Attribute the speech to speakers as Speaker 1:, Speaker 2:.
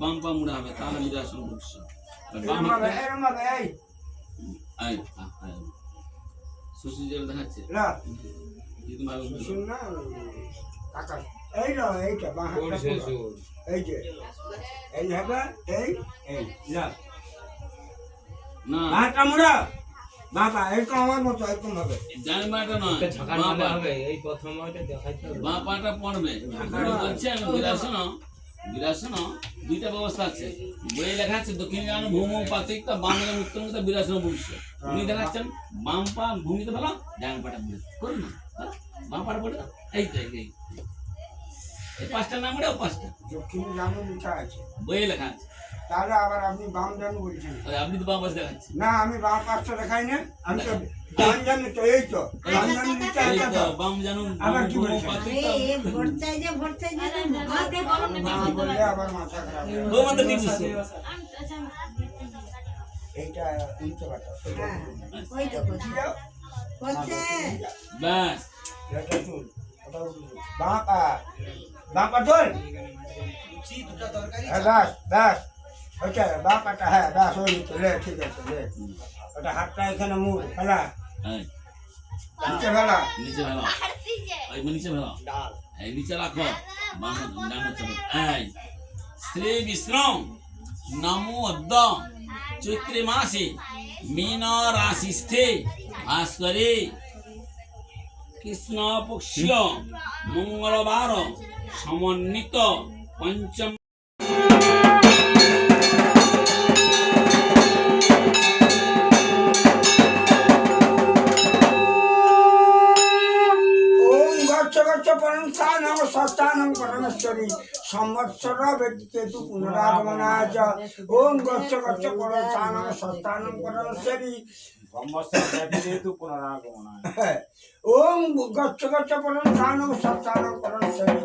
Speaker 1: মুড়া হবে তাহলে বাম হাতে
Speaker 2: এরম ভাবে এই।
Speaker 1: আই আই সুসি জেল দেখাচ্ছে।
Speaker 2: না না এই না এইটা বাঁ এই যে। এই হবে এই এই না।
Speaker 1: না
Speaker 2: হাতটা মুড়া। বাবা এরকম আমার মতো এরকম হবে।
Speaker 1: জানবাটা নয়।
Speaker 3: ঝাঁকার
Speaker 1: বাঁ
Speaker 3: মারলে
Speaker 1: পা
Speaker 3: হবে এই প্রথম ওইটা দেখাইতে হবে।
Speaker 1: বাঁ পাটা পড়বে বলছি আমি বিরাসন বিরাসন দুইটা ব্যবস্থা আছে। বইয়ে লেখা আছে দক্ষিণ ভূম পাতিক বাম গান বিরাসন বংশ উনি দেখাচ্ছেন বাম পা ভূমিতে ভালো ডান পাটা বিরাস করুন না হ্যাঁ? বাম পাটা পড়ে এই তো এই পাঁচটা নাম ওটাও পাঁচটা।
Speaker 2: দক্ষিণ জানু লেখা আছে।
Speaker 1: বইয়ে লেখা আছে।
Speaker 2: তাহলে আবার আপনি বাম জানু বলছেন।
Speaker 1: আপনি তো বাম পাশে দেখাচ্ছেন।
Speaker 2: না আমি বাম পাঁচটা দেখাই না আমি তো ডান জানু তো এই তো ডান জানু লিখা আছে
Speaker 1: তো
Speaker 2: তো
Speaker 1: বাম জানুন
Speaker 2: আবার কি
Speaker 1: ভূম
Speaker 2: বলছেন?
Speaker 1: পাতিক
Speaker 4: এ ভোট চাই যে ভোট চাই যে হাতে বলো
Speaker 2: না বললে আবার মাথা খারাপ
Speaker 1: ও
Speaker 2: এইটা
Speaker 4: হ্যাঁ। ওই তো
Speaker 2: বুঝছ?
Speaker 4: করছে
Speaker 1: ব্যাস।
Speaker 2: এটা চুল ওটা উল্টো। বাঁ পা বাঁ পা হ্যাঁ ব্যাস ব্যাস ওইটা বাঁকাটা হ্যাঁ ব্যাস ওই তো লে ঠিক আছে লে ওটা হাতটা এখানে মুড় ফেলা। নিচে ফেলা।
Speaker 1: নিচে ফেলো। এই নিচে ফেলো। এই নিচে রাখো। শ্রী বিষ্ণু নমো অদ্য চৈত্রে মাসে। মীন রাশিস্থে। ভাস্করে। কৃষ্ণ পক্ষ। মঙ্গলবার। সমন্বিত। পঞ্চম
Speaker 2: গচ্ছ স্থানম সস্থানম পরমেশ্বরী সংবৎসর ব্যক্তিকেতু পুনরাগমনায় চ ওম গচ্ছ গচ্ছ পরম স্থানম সস্থানম পরমেশ্বরী ওম গচ্ছ পরমেশ্বরী